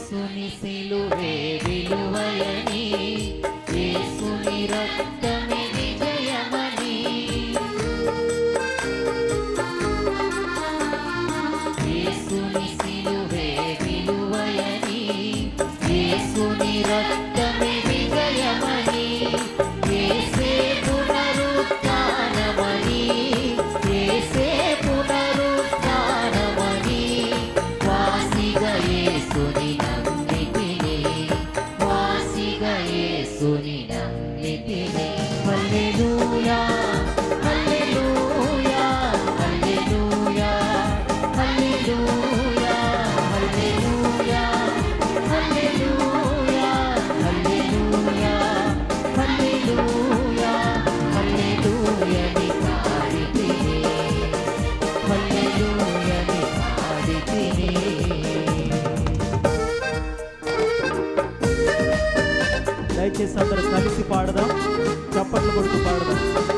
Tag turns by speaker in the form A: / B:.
A: యేసుని సిలువే విలువయని యేసుని రక్తం
B: దయచేసి అందరూ కలిసి పాడదాం. చప్పట్లు కొడుకు పాడదాం.